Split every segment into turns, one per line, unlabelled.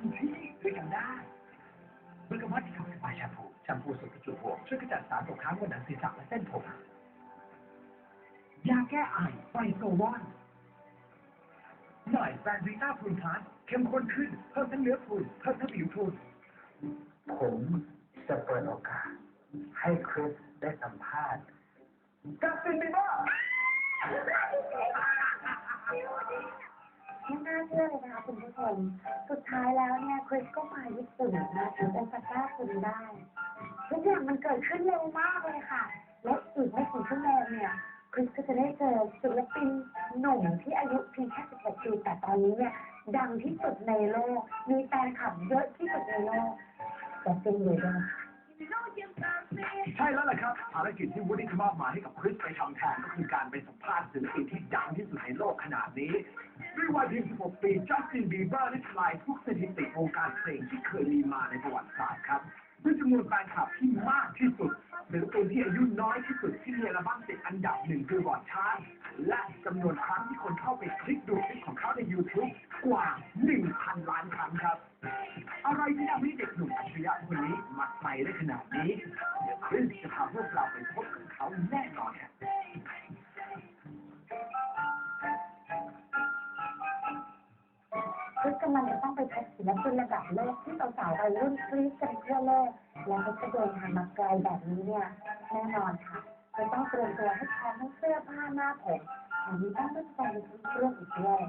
ทันทีด้วยกันได้เบอร์กามัดที่ทำสปาแชมพูแชมพูสูตรประจุบวช่วยกระจัดสารตกค้างบนหนังศีรษะและเส้นผมยาแก้ไอไฟโซวอนหน่อยแบรนด์วีต้าพูนพลัสเข้มข้นขึ้นเพิ่มทั้งเนื้อพูนเพิ่มทั้งผิวพูน
ผมจะเปิดโอกาส ให้คริสได้สัมภาษณ์จัสตินบีเบอร์
ไม่น่าเชื่อเลยนะคะคุณผู้ชม สุดท้ายแล้วเนี่ยคริสก็มาญี่ปุ่นมาถึงโอซาก้าคุณได้ทุกอย่างมันเกิดขึ้นเร็วมากเลยค่ะ และอีกไม่กี่ชั่วโมงเนี่ยคริสก็จะได้เจอศิลปินหนุ่มที่อายุเพียงแค่16ปีแต่ตอนนี้เนี่ยดังที่สุดในโลก มีแฟนคลับเยอะที่สุดในโลกแต่เป็นอยู่ด้วย
ใช่แล้วล่ะครับภารกิจที่วูดดี้มอบหมายให้กับคริสไปทำแทนก็คือการไปสัมภาษณ์ศิลปินที่ดังที่สุดในโลกขนาดนี้ ด้วยวัยเพียง16ปีจัสตินบีเบอร์ได้ทลายทุกสถิติวงการเพลงที่เคยมีมาในประวัติศาสตร์ครับด้วยจำนวนแฟนคลับที่มากที่สุดศิลปินที่อายุน้อยที่สุดที่มีอัลบั้มติดอันดับหนึ่งคือวอร์ดชาร์ตและจำนวนครั้งที่คนเข้าไปคลิกดูคลิปของเขาใน YouTube กว่า 1,000 ล้านครั้งครับ อะไรที่ทำให้เด็กหนุ่มอัจฉริยะคนนี้มาไกลได้ขนาดนี้
ศิลปินระดับโลกที่สาวๆวัยรุ่นกรี๊ดกันทั่วโลกแล้วเขาจะเดินทางมาไกลแบบนี้เนี่ยแน่นอนค่ะจะต้องเตรียมตัวให้พร้อมทั้งเสื้อผ้าหน้าผมแถมมีต้องไม่ใจทุกเรื่องอีกด้วย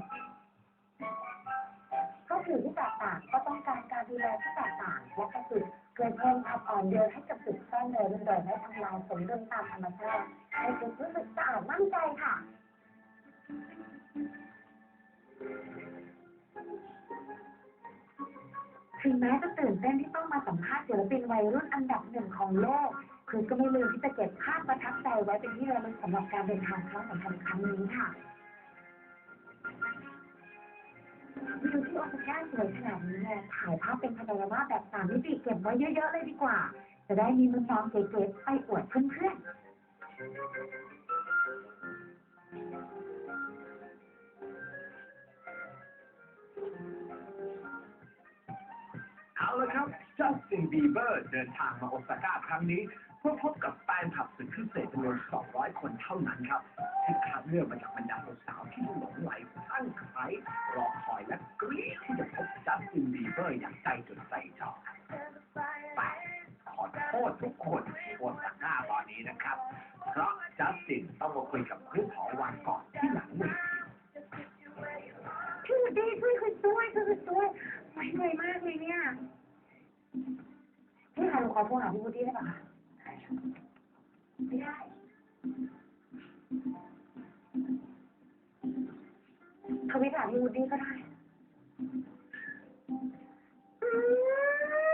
ก็ถือที่แตกต่างก็ต้องการการดูแลที่แตกต่างและก็คือเกิดเพิ่มความอ่อนโยนให้กับจุดซ่อนเร้นโดยไม่ทำลายสมดุลตามธรรมชาติให้คุณรู้สึกสะอาดมั่นใจค่ะ ถึงแม้จะตื่นเต้นที่ต้องมาสัมภาษณ์ศิลปินวัยรุ่นอันดับหนึ่งของโลกคือก็ไม่ลืมที่จะเก็บภาพประทับใจไว้เป็นที่ระลึกสำหรับการเดินทางครั้งสำคัญครั้งนี้ค่ะวิวที่โอซาก้าสวยขนาดนี้เนี่ยถ่ายภาพเป็นพาโนรามาแบบสามมิติเก็บไว้เยอะๆเลยดีกว่า จะได้มีมุมมองเก๋ๆไปอวดเพื่อนๆ
ละครับจัสตินบีเบอร์เดินทางมาโอซาก้าครั้งนี้ เพื่อพบกับแฟนคลับสุดพิเศษจำนวน 200 คนเท่านั้นครับที่คัดเลือกมาจากบรรดาสาวที่หลงไหลคลั่งไคล้รอคอยและกรี๊ดที่จะพบจัสตินบีเบอร์อย่างใจจดใจจ่อแต่ขอโทษทุกคนที่โอซาก้าตอนนี้นะครับ เพราะจัสตินต้องมาคุยกับคริสหอวันก่อนที่หลังเวที
พี่วูดดี้ช่วยคุณด้วยช่วยคุณด้วยไม่เหนื่อยมากเลยเนี่ย พี่คะหนูขอโทรหาพี่วูดดี้ได้ปะคะไม่ได้เขาไม่ถามพี่วูดดี้ก็ได้อื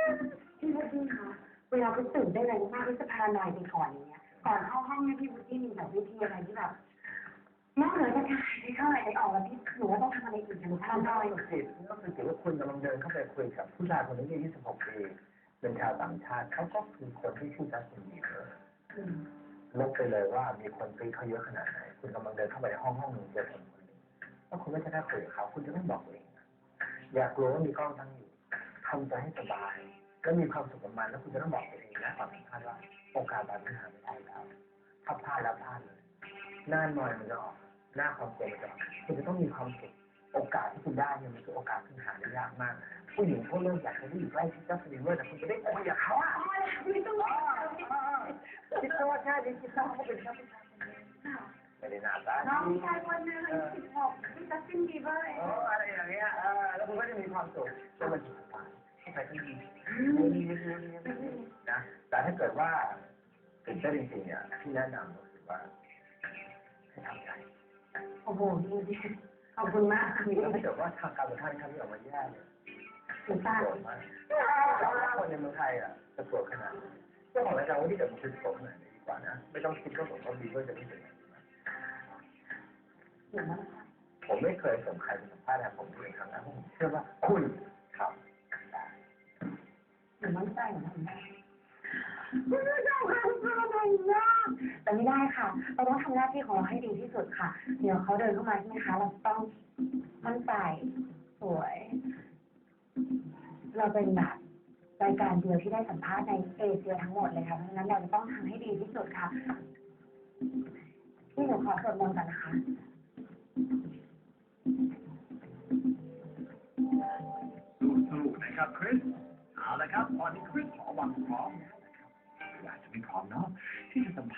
มพี่วูดดี้คะเวลาคุณตื่นได้นอะไรมากที่จะพาหน่อยไปก่อนอย่างเงี้ย ก่อนเข้าห้องเนี่ยพี่วูดดี้มีแบบวิธีอะไรที่แบบ นอกเหนือจากการหายใจเข้าหายใจออกแล้วพี่หนูว่าต้องทำอะไรอีกหนู
ทำ
ทำ
ได้
ได้
ก็คือก็คือถือว่าคุณกำลังเดินเข้าไปคุยกับผู้ชายคนนี้อายุ26ปีเป็นชาวต่างชาติเขาก็คือคนที่ชื่อจัสตินบีเบอร์
อืม
ลบไปเลยว่ามีคนกรีดเขาเยอะขนาดไหน คุณกำลังเดินเข้าไปในห้องห้องหนึ่งเจอคนคนหนึ่งแล้วคุณไม่จะได้คุยกับเขาคุณจะต้องบอกตัวเองนะอย่ากลัวว่ามีกล้องตั้งอยู่ทำใจให้สบาย ก็มีความสุขกับมันแล้วคุณจะต้องบอกตัวเองนะก่อนสัมภาษณ์ว่าโอกาสแบบนี้หาไม่ได้แล้วถ้าพลาดแล้วพลาดเลยหน้าหน่อยมันจะออก หน้าความกลัวมันจะออกคุณจะต้องมีความสุขโอกาสที่คุณได้เนี่ยมันคือโอกาสที่หาได้ยากมาก ผู้หญิงทั่วโลกอยากจะได้อยู่ใกล้ชิดเจ้าสมิเวอร์แต่คุณจะได้คุยกับเขาอะ
ไม่ต้องบอก
คิดว่าใช่ดิคิดว่าเขาเป็นเจ้าผู้ชายไม่ได้หน้าตา
น้อง
ดี
ชายคนนึงอายุสิบหกที่จัสตินบีเบอร์เอ
เอองอะไรอย่างเงี้ยเออแล้วคุณก็จะมีความสุขจนมันถึงตายที่ไปที่ดีนะแต่ถ้าเกิดว่าตื่นเต้นจริงๆเนี่ยที่แนะนำก็คือว่าให้ทำใจ
โอ้โหดีดีขอบคุณมาก
แล้วถ้าเกิดว่าทางการเมืองท่านทำให้ออกมาแย่เนี่ย
สุดท้าย
โกรธมากคนในเมืองไทยอะจะโกรธขนาดไหนเจ้าของรายการว่าที่เกิดมันคือโกรธขนาดไหนดีกว่านะ ไม่ต้องคิดว่าผมว่าบีเบอร์จะไม่เป็นอย่างนี้นะ
อย่างนั้น
ผมไม่เคยส่งใครไปสัมภาษณ์นะผมเองครั้งนั้นผมเชื่อว่าคุณทำได้
อย่างนั้นใจอย่างนั้นคุณผู้ แต่ไม่ได้ค่ะ เราต้องทำหน้าที่ของเราให้ดีที่สุดค่ะ เดี๋ยวเขาเดินเข้ามาใช่ไหมคะ เราต้องมั่นใจสวย เราเป็นแบบรายการเดียวที่ได้สัมภาษณ์ในเอเชียทั้งหมดเลยค่ะเพราะฉะนั้นเราจะต้องทำให้ดีที่สุดค่ะ ที่หนูขอสวดมนต์ก่อนนะคะ
ง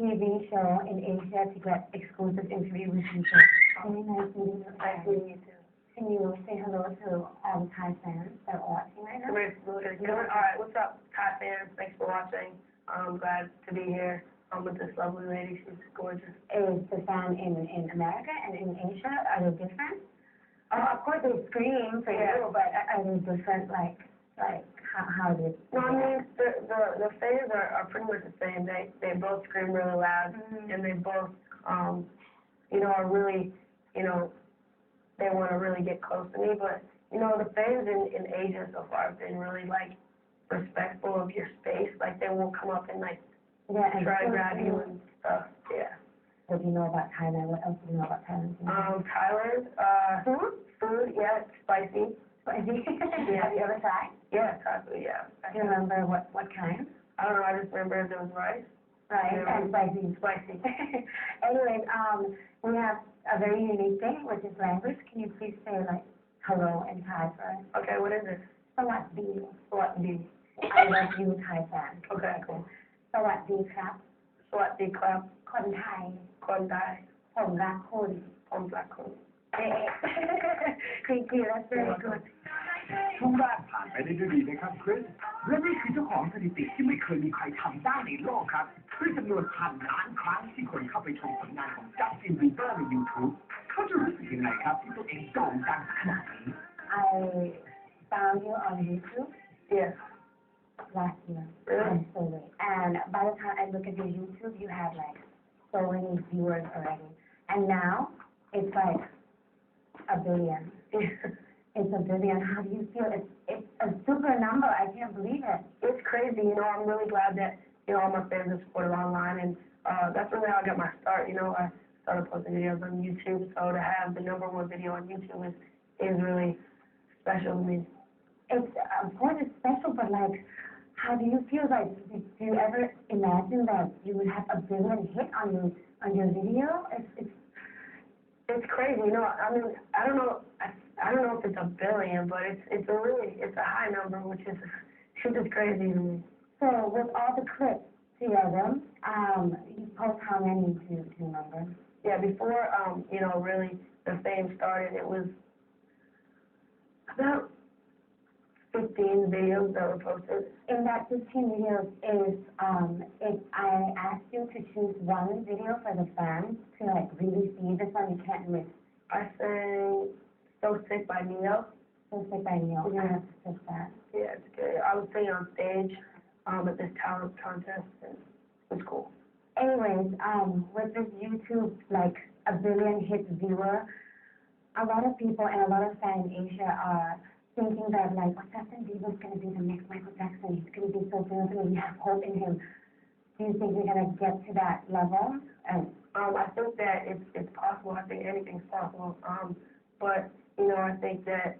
TV show in Asia to get exclusive interview with you. Very nice meeting you.
Nice meeting you too.
Can you say hello to all the Thai fans that are watching right now?
We're really good. All right, what's up, Thai fans? Thanks for watching. I'm glad to be here. I'm with this lovely lady. She's gorgeous.
Is the fan in, in America and in Asia, are they different? Uh, of course they scream for
Yeah.
you, but are they different, like, like, how, how did?
No, I mean the the, the fans are, are pretty much the same. They they both scream really loud,
Mhm.
and they both um, you know, are really, you know, they want to really get close to me. But you know, the fans in in Asia so far have been really like respectful of your space. Like they won't come up and like
Yeah, and
try to grab you and stuff. Yeah.
What do you know about Thailand? What else do you know about Thailand?
Um, Thailand, uh,
food?
food, yeah, it's spicy.
Spicy? Have you ever tried?
Yeah, Thai food, yeah.
Do you remember what, what kind?
I don't know, I just remember there was rice.
Right,
Yeah.
and spicy.
Spicy.
Anyways, um, we have a very unique thing, which is language. Can you please say like hello in Thai for us?
Okay, what is it?
สวัสดี
Swat D.
I love you Thai fan
Okay, cool.
สวัสดีครับ
Swat D clap,
คนไทย
Kon Dai,
ผมรักคุณ
Pom Black Kun.
เอ๊ะ Thank you that's very good
ช่วงแรกผ่านไปได้ด้วยดีนะครับคริสและนี่คือเจ้าของสถิติที่ไม่เคยมีใครทำได้ในโลกครับด้วยจำนวนพันล้านครั้งที่คนเข้าไปชมผลงานของจัสตินบีเบอร์ใน YouTube เขาจะรู้สึกยังไงครับ ที่ตัวเองโด่งดังขนาดนี้
I found you on YouTube
Yeah.
last year.
Really?
I'm so late. And by the time I look at your YouTube, you had like so many viewers already. And now it's like a billion. Billion. How do you feel? It's it's a super number. I can't believe it.
it's crazy, you know, I'm really glad that, you know, all my fans have supported online and uh that's really how I got my start, you know, I started posting videos on YouTube, so to have the number one video on YouTube is is really special to me.
It's of course it's special, but like, how do you feel? Like, did do you ever imagine that you would have a billion hit on your on your video? It's it's
It's crazy, you know. I mean, I don't know. I, I don't know if it's a billion, but it's it's a really it's a high number, which is which is crazy to me.
so with all the clips together. Um, you post how many do you, remember?
Yeah, before um, you know, really the fame started, it was about 15 videos that were posted.
In that 15 videos is um, if I asked you to choose one video for the fans to like really see this one you can't miss.
I sang "So Sick" by me
up. Don't say by me Neil. I have to pick that.
Yeah, it's good. I was singing on stage um, at this talent contest, and it was cool.
Anyways, um, with this YouTube like a billion hit viewer, a lot of people and a lot of fans in Asia are thinking that like, oh, Justin Bieber's gonna be the next Michael Jackson. He's gonna be so famous, and we have hope in him. Do you think we're gonna get to that level? And
Um, I think that it's it's possible. I think anything's possible. Um, but you know, I think that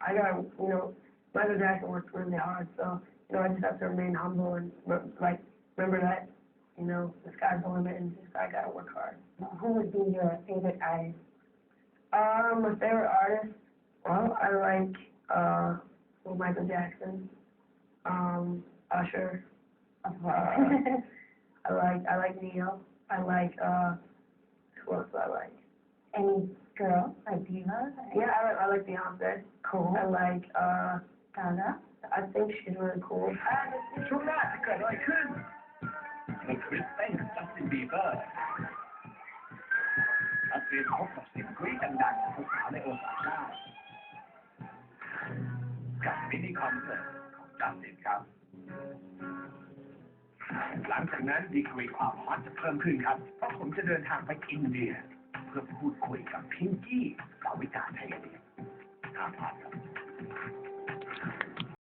I got you know, Michael Jackson worked really hard, so you know, I just have to remain humble and re- like remember that you know, the sky's the limit, and just I gotta work hard.
who would be your favorite artist?
Um, my favorite artist, well, I like uh, well, Michael Jackson, um, Usher.
Course.
I like I like Neo. I like uh, who else do I like?
Any girl, like Diva.
Yeah, I like, I like Beyonce.
Cool.
I like uh,
Gaga.
I think she's really cool.
I'm dramatica, like who? Mit respekt, Justin Bieber. เตรียมพบกับเสียงกรี๊ดดังๆของสาวในโอซาก้ากับมินิคอนเสิร์ตของจัสตินครับ หลังจากนั้นดีกรีความฮอตจะเพิ่มขึ้นครับ เพราะผมจะเดินทางไปอินเดีย เพื่อพูดคุยกับพิงกี้สาวิกาชัยครับ